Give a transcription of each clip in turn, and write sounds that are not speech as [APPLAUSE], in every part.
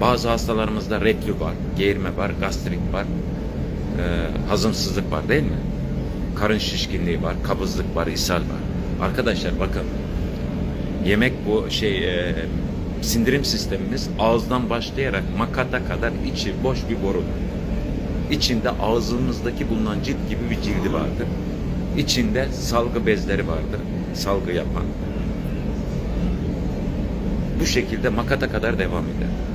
Bazı hastalarımızda reflü var, geğirme var, gastrit var, e, hazımsızlık var değil mi? Karın şişkinliği var, kabızlık var, ishal var. Arkadaşlar bakın yemek bu şey e, sindirim sistemimiz ağızdan başlayarak makata kadar içi boş bir borudur. İçinde ağzımızdaki bulunan cilt gibi bir cildi vardır. İçinde salgı bezleri vardır. Salgı yapan. Bu şekilde makata kadar devam eder.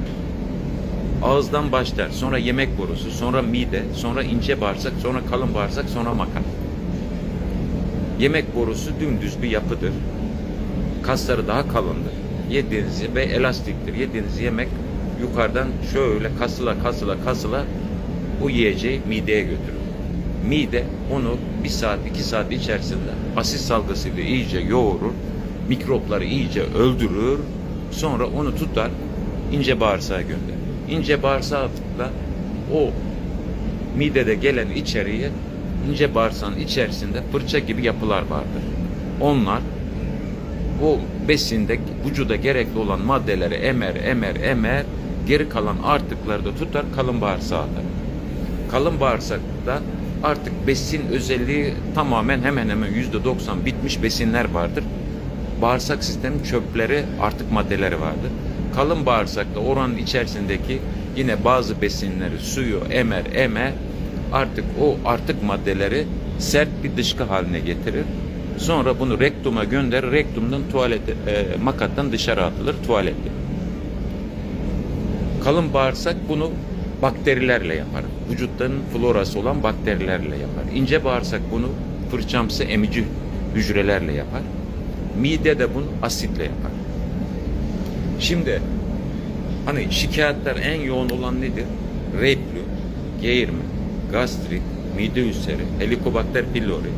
Ağızdan başlar, sonra yemek borusu, sonra mide, sonra ince bağırsak, sonra kalın bağırsak, sonra makat. Yemek borusu dümdüz bir yapıdır. Kasları daha kalındır. Yediğiniz ve elastiktir. Yediğiniz yemek yukarıdan şöyle kasıla kasıla kasıla o yiyeceği mideye götürür. Mide onu bir saat iki saat içerisinde asit salgısıyla iyice yoğurur. Mikropları iyice öldürür. Sonra onu tutar ince bağırsağa gönderir. İnce bağırsakla o midede gelen içeriği ince bağırsağın içerisinde fırça gibi yapılar vardır. Onlar o besinde vücuda gerekli olan maddeleri emer emer emer geri kalan artıkları da tutar kalın bağırsağa. Kalın bağırsakta artık besin özelliği tamamen hemen hemen yüzde doksan bitmiş besinler vardır. Bağırsak sistemin çöpleri artık maddeleri vardır. Kalın bağırsakta oranın içerisindeki yine bazı besinleri suyu emer emer artık o artık maddeleri sert bir dışkı haline getirir. Sonra bunu rektuma gönderir. Rektumdan tuvalete, e, makattan dışarı atılır tuvalette. Kalın bağırsak bunu bakterilerle yapar. Vücutların florası olan bakterilerle yapar. İnce bağırsak bunu fırçamsı emici hücrelerle yapar. Mide de bunu asitle yapar. Şimdi hani şikayetler en yoğun olan nedir? Reflü, geğirme, gastrit, mide ülseri, helikobakter pylori.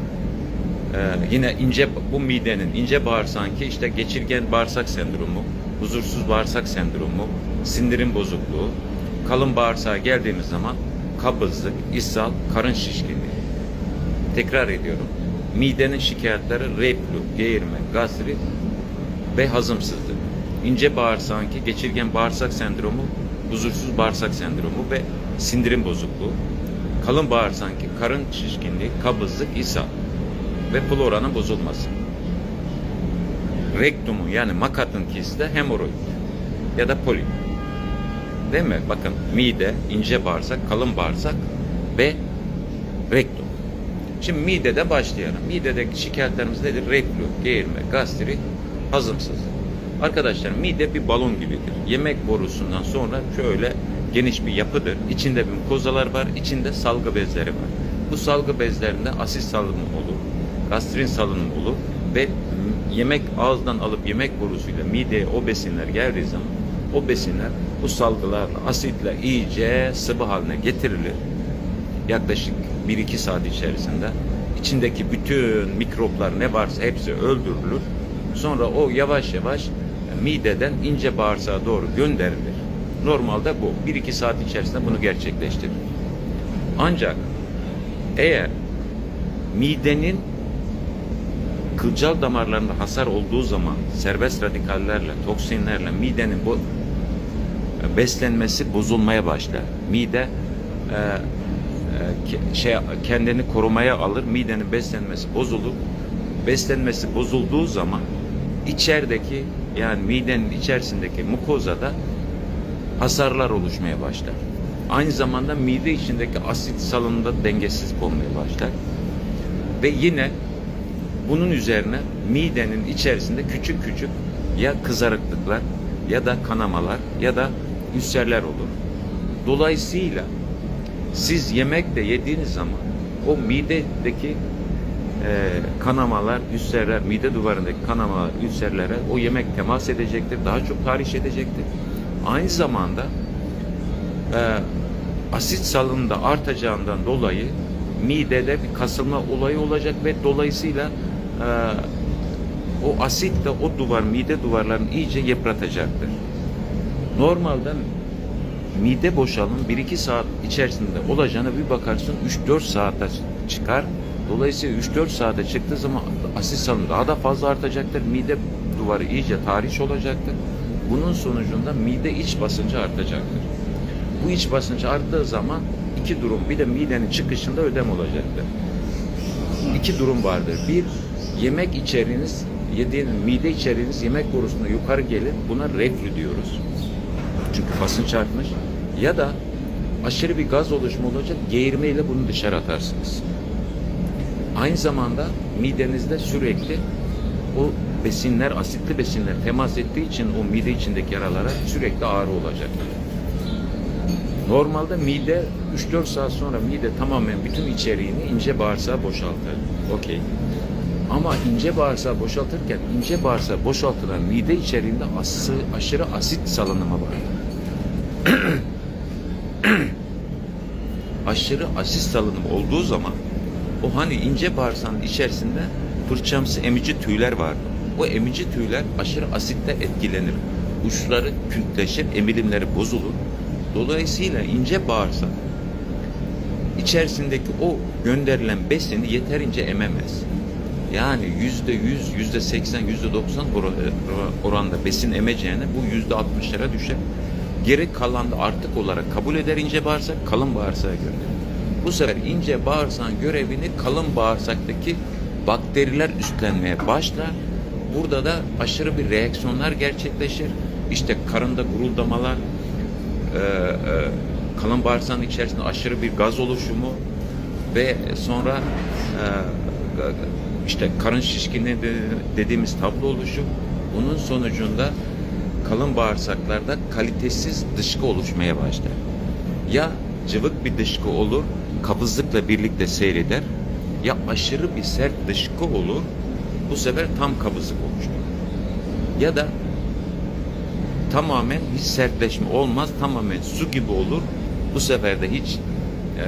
Ee, yine ince bu midenin ince bağırsağın ki işte geçirgen bağırsak sendromu, huzursuz bağırsak sendromu, sindirim bozukluğu, kalın bağırsağa geldiğimiz zaman kabızlık, ishal, karın şişkinliği. Tekrar ediyorum. Midenin şikayetleri reflü, geğirme, gastrit ve hazımsızlık. İnce bağırsağın ki geçirgen bağırsak sendromu, huzursuz bağırsak sendromu ve sindirim bozukluğu. Kalın bağırsağın ki karın şişkinliği, kabızlık, ishal ve floranın bozulması. Rektumu yani makatın kisi de hemoroid ya da polip. Değil mi? Bakın mide, ince bağırsak, kalın bağırsak ve rektum. Şimdi midede başlayalım. Midedeki şikayetlerimiz nedir? Reflü, geğirme, gastrit, hazımsızlık. Arkadaşlar mide bir balon gibidir. Yemek borusundan sonra şöyle geniş bir yapıdır. İçinde bir mukozalar var, içinde salgı bezleri var. Bu salgı bezlerinde asit salınımı olur, gastrin salınımı olur ve yemek ağızdan alıp yemek borusuyla mideye o besinler geldiği zaman o besinler bu salgılarla asitle iyice sıvı haline getirilir. Yaklaşık 1-2 saat içerisinde içindeki bütün mikroplar ne varsa hepsi öldürülür. Sonra o yavaş yavaş mideden ince bağırsağa doğru gönderilir. Normalde bu. 1-2 saat içerisinde bunu gerçekleştirir. Ancak eğer midenin kılcal damarlarında hasar olduğu zaman serbest radikallerle, toksinlerle midenin bu beslenmesi bozulmaya başlar. Mide e, e, şey kendini korumaya alır. Midenin beslenmesi bozulur. Beslenmesi bozulduğu zaman içerideki yani midenin içerisindeki mukozada hasarlar oluşmaya başlar. Aynı zamanda mide içindeki asit salınımda dengesiz olmaya başlar. Ve yine bunun üzerine midenin içerisinde küçük küçük ya kızarıklıklar ya da kanamalar ya da ülserler olur. Dolayısıyla siz yemek de yediğiniz zaman o midedeki e, kanamalar, ülserler, mide duvarındaki kanamalar, ülserlere o yemek temas edecektir. Daha çok tahriş edecektir. Aynı zamanda e, asit salınımda artacağından dolayı midede bir kasılma olayı olacak ve dolayısıyla e, o asit de o duvar, mide duvarlarını iyice yıpratacaktır. Normalde mide boşalım 1-2 saat içerisinde olacağına bir bakarsın 3-4 saate çıkar. Dolayısıyla 3-4 saate çıktığı zaman asit salınımı daha da fazla artacaktır. Mide duvarı iyice tahriş olacaktır. Bunun sonucunda mide iç basıncı artacaktır. Bu iç basıncı arttığı zaman iki durum bir de midenin çıkışında ödem olacaktır. İki durum vardır. Bir, yemek içeriğiniz, yediğiniz mide içeriğiniz yemek borusunda yukarı gelir. Buna reflü diyoruz. Çünkü basınç artmış. Ya da aşırı bir gaz oluşumu olacak. Geğirmeyle bunu dışarı atarsınız. Aynı zamanda midenizde sürekli o besinler, asitli besinler temas ettiği için o mide içindeki yaralara sürekli ağrı olacak. Normalde mide 3-4 saat sonra mide tamamen bütün içeriğini ince bağırsağa boşaltır. Okey. Ama ince bağırsağı boşaltırken ince bağırsağı boşaltılan mide içeriğinde ası, aşırı asit salınımı vardır. [CLEARS THROAT] aşırı asit salınımı olduğu zaman o hani ince bağırsağın içerisinde fırçamsı emici tüyler vardı. O emici tüyler aşırı asitte etkilenir. Uçları kütleşir, emilimleri bozulur. Dolayısıyla ince bağırsak içerisindeki o gönderilen besini yeterince ememez. Yani yüzde yüz, yüzde seksen, yüzde doksan oranda besin emeceğine bu yüzde altmışlara düşer. Geri kalan da artık olarak kabul eder ince bağırsak, kalın bağırsağa gönderir. Bu sefer ince bağırsağın görevini kalın bağırsaktaki bakteriler üstlenmeye başlar. Burada da aşırı bir reaksiyonlar gerçekleşir. İşte karında guruldamalar, e, e, kalın bağırsağın içerisinde aşırı bir gaz oluşumu ve sonra e, işte karın şişkinliği de- dediğimiz tablo oluşu bunun sonucunda kalın bağırsaklarda kalitesiz dışkı oluşmaya başlar. Ya cıvık bir dışkı olur, kabızlıkla birlikte seyreder ya aşırı bir sert dışkı olur, bu sefer tam kabızlık oluşturur. Ya da tamamen hiç sertleşme olmaz, tamamen su gibi olur. Bu sefer de hiç e,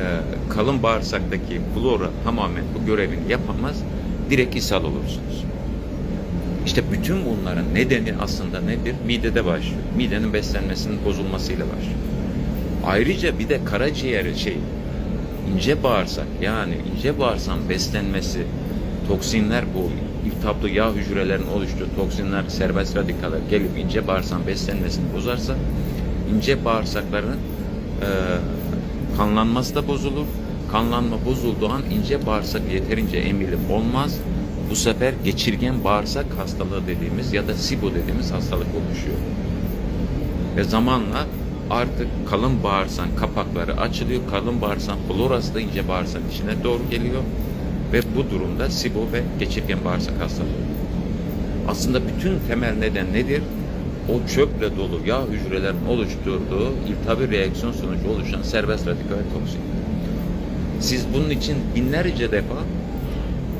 kalın bağırsaktaki flora tamamen bu görevini yapamaz, direkt ishal olursunuz. İşte bütün bunların nedeni aslında nedir? Midede başlıyor. Midenin beslenmesinin bozulmasıyla başlıyor. Ayrıca bir de karaciğer şey, ince bağırsak yani ince bağırsağın beslenmesi, toksinler bu iltihaplı yağ hücrelerin oluştuğu toksinler, serbest radikaller gelip ince bağırsağın beslenmesini bozarsa ince bağırsakların e, kanlanması da bozulur. Kanlanma bozulduğu an ince bağırsak yeterince emilim olmaz. Bu sefer geçirgen bağırsak hastalığı dediğimiz ya da SIBO dediğimiz hastalık oluşuyor. Ve zamanla artık kalın bağırsağın kapakları açılıyor. Kalın bağırsağın florası da ince bağırsağın içine doğru geliyor. Ve bu durumda SIBO ve geçirgen bağırsak hastalığı. Aslında bütün temel neden nedir? O çöple dolu yağ hücrelerin oluşturduğu iltihabi reaksiyon sonucu oluşan serbest radikal toksin. Siz bunun için binlerce defa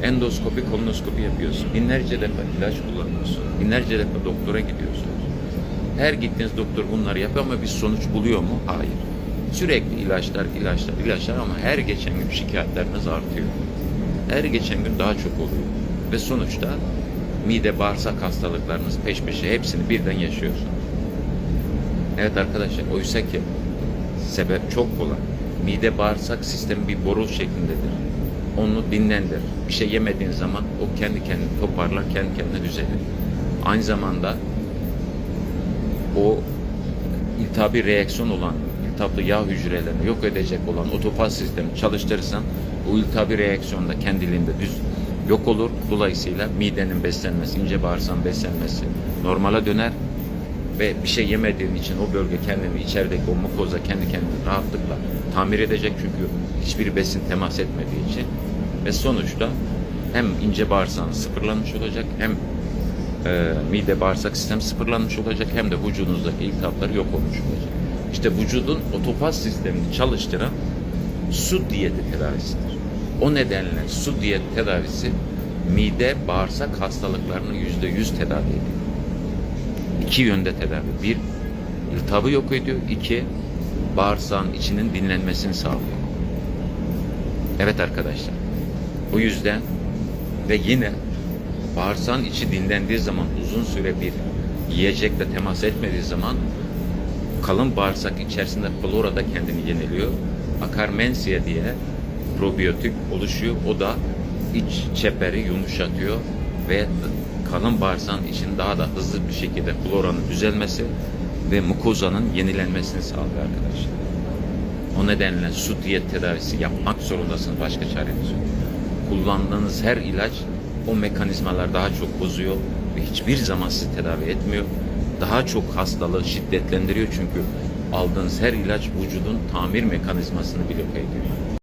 endoskopi, kolonoskopi yapıyorsun. Binlerce defa ilaç kullanıyorsun. Binlerce defa doktora gidiyorsunuz. Her gittiğiniz doktor bunları yapıyor ama bir sonuç buluyor mu? Hayır. Sürekli ilaçlar, ilaçlar, ilaçlar ama her geçen gün şikayetleriniz artıyor. Her geçen gün daha çok oluyor. Ve sonuçta mide bağırsak hastalıklarınız peş peşe hepsini birden yaşıyorsunuz. Evet arkadaşlar oysa ki sebep çok kolay. Mide bağırsak sistemi bir boru şeklindedir. Onu dinlendir. Bir şey yemediğin zaman o kendi kendini toparlar, kendi kendine düzelir. Aynı zamanda o iltihabi reaksiyon olan, iltihaplı yağ hücrelerini yok edecek olan otofaz sistemi çalıştırırsan o iltihabi reaksiyon da kendiliğinde düz yok olur. Dolayısıyla midenin beslenmesi, ince bağırsağın beslenmesi normale döner ve bir şey yemediğin için o bölge kendini içerideki o mukoza kendi kendini rahatlıkla tamir edecek çünkü hiçbir besin temas etmediği için ve sonuçta hem ince bağırsağın sıfırlanmış olacak hem e, mide bağırsak sistem sıfırlanmış olacak hem de vücudunuzdaki iltihaplar yok olmuş olacak. İşte vücudun otopaz sistemini çalıştıran su diyeti tedavisidir. O nedenle su diyet tedavisi mide bağırsak hastalıklarını yüzde yüz tedavi ediyor. İki yönde tedavi. Bir, iltihabı yok ediyor. İki, bağırsağın içinin dinlenmesini sağlıyor. Evet arkadaşlar. Bu yüzden ve yine bağırsağın içi dinlendiği zaman uzun süre bir yiyecekle temas etmediği zaman kalın bağırsak içerisinde flora da kendini yeniliyor. Akarmensia diye probiyotik oluşuyor. O da iç çeperi yumuşatıyor ve kalın bağırsağın için daha da hızlı bir şekilde floranın düzelmesi ve mukozanın yenilenmesini sağlıyor arkadaşlar. O nedenle su diyet tedavisi yapmak zorundasınız. Başka çareniz yok. Kullandığınız her ilaç o mekanizmalar daha çok bozuyor ve hiçbir zaman sizi tedavi etmiyor. Daha çok hastalığı şiddetlendiriyor çünkü aldığınız her ilaç vücudun tamir mekanizmasını bloke ediyor.